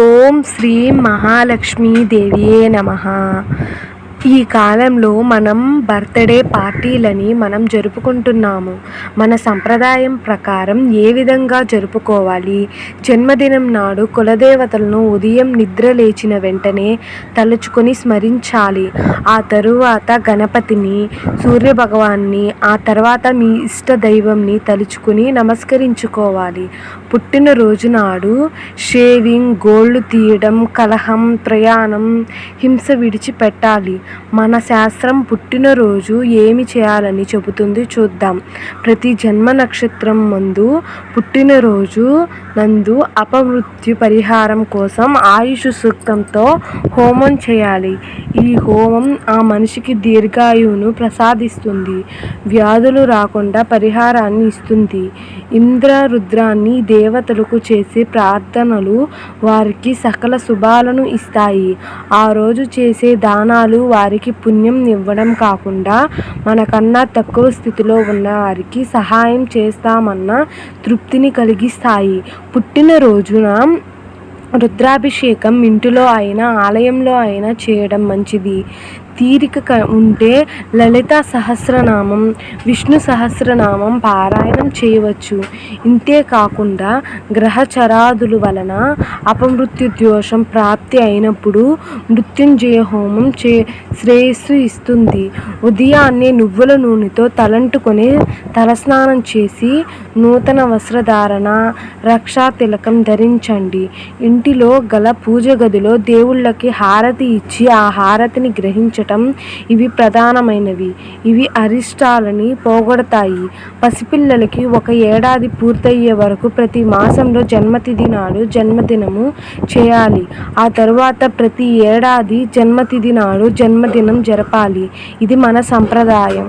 ఓం శ్రీ మహాలక్ష్మీదేవియే నమ ఈ కాలంలో మనం బర్త్డే పార్టీలని మనం జరుపుకుంటున్నాము. మన సంప్రదాయం ప్రకారం ఏ విధంగా జరుపుకోవాలి? జన్మదినం నాడు కులదేవతలను ఉదయం నిద్ర లేచిన వెంటనే తలుచుకొని స్మరించాలి. ఆ తరువాత గణపతిని సూర్యభగవాన్ని ఆ తర్వాత మీ ఇష్ట దైవంని తలుచుకుని నమస్కరించుకోవాలి. పుట్టినరోజు నాడు షేవింగ్ గోళ్ళు తీయడం కలహం ప్రయాణం హింస విడిచిపెట్టాలి. మన శాస్త్రం పుట్టినరోజు ఏమి చేయాలని చెబుతుంది చూద్దాం. ప్రతి జన్మ నక్షత్రం ముందు పుట్టినరోజు నందు అపమృత్యు పరిహారం కోసం ఆయుష్ సూక్తంతో హోమం చేయాలి. ఈ హోమం ఆ మనిషికి దీర్ఘాయువును ప్రసాదిస్తుంది. వ్యాధులు రాకుండా పరిహారాన్ని ఇస్తుంది. ఇంద్ర రుద్రాన్ని దేవతలకు చేసే ప్రార్థనలు వారికి సకల శుభాలను ఇస్తాయి. ఆ రోజు చేసే దానాలు వారికి పుణ్యం ఇవ్వడం కాకుండా మనకన్నా తక్కువ స్థితిలో ఉన్న వారికి సహాయం చేస్తామన్న తృప్తిని కలిగిస్తాయి. పుట్టినరోజున రుద్రాభిషేకం ఇంటిలో అయినా ఆలయంలో అయినా చేయడం మంచిది. తీరిక ఉంటే లలిత సహస్రనామం విష్ణు సహస్రనామం పారాయణం చేయవచ్చు. ఇంతే కాకుండా గ్రహచరాదుల వలన అపమృత్యు దోషం ప్రాప్తి అయినప్పుడు మృత్యుంజయ హోమం చే శ్రేయస్సు ఇస్తుంది. ఉదయాన్నే నువ్వుల నూనెతో తలంటుకొని తలస్నానం చేసి నూతన వస్త్రధారణ రక్షా తిలకం ధరించండి. ఇంటిలో గల పూజ గదిలో దేవుళ్ళకి హారతి ఇచ్చి ఆ హారతిని గ్రహించ ఉంచటం ఇవి ప్రధానమైనవి. ఇవి అరిష్టాలని పోగొడతాయి. పసిపిల్లలకి ఒక ఏడాది పూర్తయ్యే వరకు ప్రతి మాసంలో జన్మతిథి నాడు జన్మదినము చేయాలి. ఆ తరువాత ప్రతి ఏడాది జన్మతిథి నాడు జన్మదినం జరపాలి. ఇది మన సంప్రదాయం.